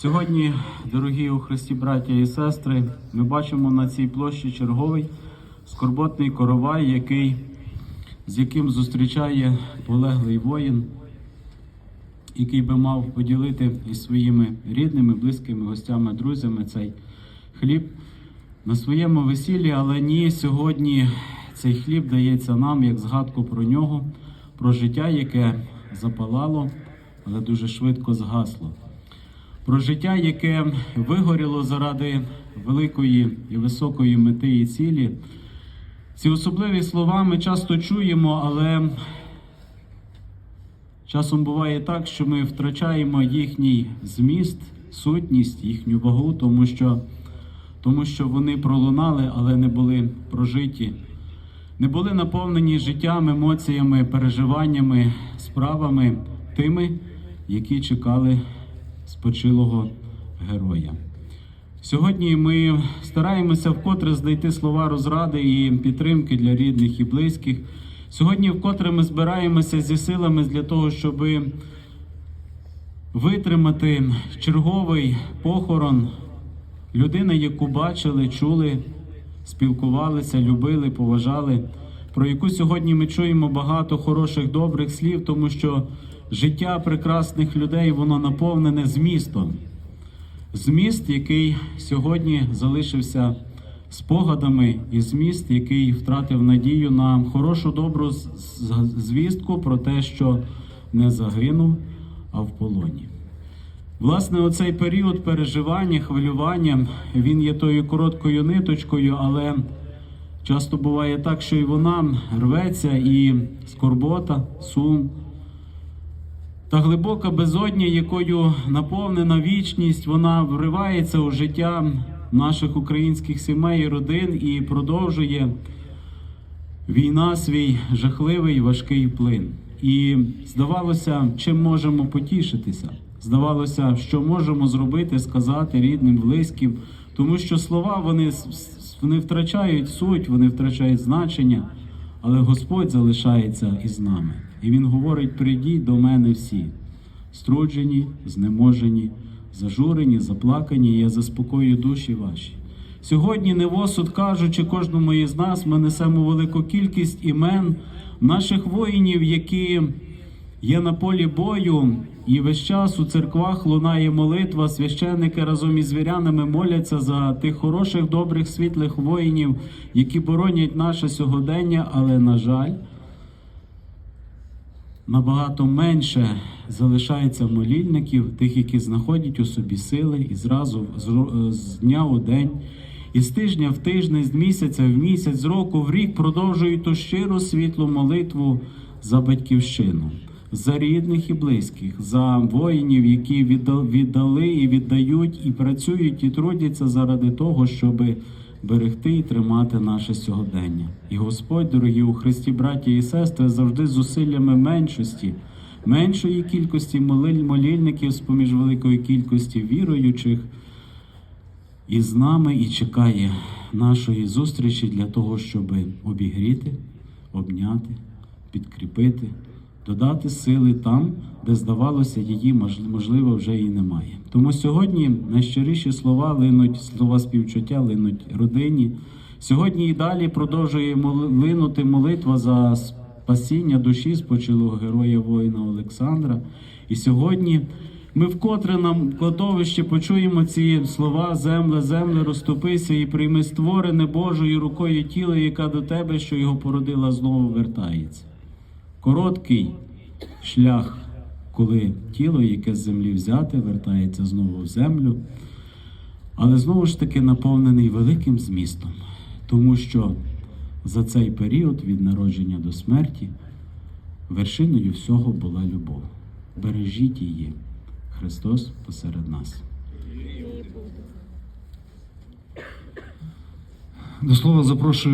Сьогодні, дорогі у Христі браття і сестри, ми бачимо на цій площі черговий скорботний коровай, який, з яким зустрічає полеглий воїн, який би мав поділити із своїми рідними, близькими гостями, друзями цей хліб на своєму весіллі, але ні, сьогодні цей хліб дається нам як згадку про нього, про життя, яке запалало, але дуже швидко згасло. Про життя, яке вигоріло заради великої і високої мети і цілі. Ці особливі слова ми часто чуємо, але часом буває так, що ми втрачаємо їхній зміст, сутність, їхню вагу, тому що, тому що вони пролунали, але не були прожиті, не були наповнені життям, емоціями, переживаннями, справами тими, які чекали спочилого героя. Сьогодні ми стараємося вкотре знайти слова розради і підтримки для рідних і близьких. Сьогодні вкотре ми збираємося зі силами для того, щоб витримати черговий похорон людини, яку бачили, чули, спілкувалися, любили, поважали, про яку сьогодні ми чуємо багато хороших, добрих слів, тому що життя прекрасних людей воно наповнене змістом. Зміст, який сьогодні залишився спогадами, і зміст, який втратив надію на хорошу добру звістку про те, що не загинув, а в полоні. Власне, оцей період переживання, хвилювання, він є тою короткою ниточкою, але часто буває так, що і вона рветься, і скорбота, сум, та глибока безодня, якою наповнена вічність, вона вривається у життя наших українських сімей і родин і продовжує війна свій жахливий важкий плин. І здавалося, чим можемо потішитися. Здавалося, що можемо зробити, сказати рідним, близьким, тому що слова вони, вони втрачають суть, вони втрачають значення, але Господь залишається із нами. І Він говорить: прийдіть до мене всі, струджені, знеможені, зажурені, заплакані, я заспокою душі ваші. Сьогодні, не в осуд кажучи, кожному із нас ми несемо велику кількість імен наших воїнів, які є на полі бою, і весь час у церквах лунає молитва. Священники разом із вірянами моляться за тих хороших, добрих, світлих воїнів, які боронять наше сьогодення, але, на жаль, набагато менше залишається молільників, тих, які знаходять у собі сили і зразу з, дня у день, і з тижня в тиждень, з місяця в місяць, з року в рік продовжують ту щиру світлу молитву за батьківщину, за рідних і близьких, за воїнів, які віддали і віддають, і працюють, і трудяться заради того, щоби берегти і тримати наше сьогодення. І Господь, дорогі у Христі, браті і сестри, завжди зусиллями меншості, меншої кількості молільників з поміж великої кількості віруючих, і з нами і чекає нашої зустрічі для того, щоб обігріти, обняти, підкріпити, додати сили там, де здавалося, її можливо вже і немає. Тому сьогодні найщиріші слова линуть, слова співчуття линуть родині. Сьогодні і далі продовжує линути молитва за спасіння душі спочилого героя воїна Олександра. І сьогодні ми вкотре на кладовищі почуємо ці слова: земле, земле, розступися і прийми створене Божою рукою тіло, яка до тебе, що його породила, знову вертається. Короткий шлях, коли тіло, яке з землі взяте, вертається знову в землю, але знову ж таки наповнений великим змістом, тому що за цей період від народження до смерті вершиною всього була любов. Бережіть її. Христос посеред нас. До слова запрошую.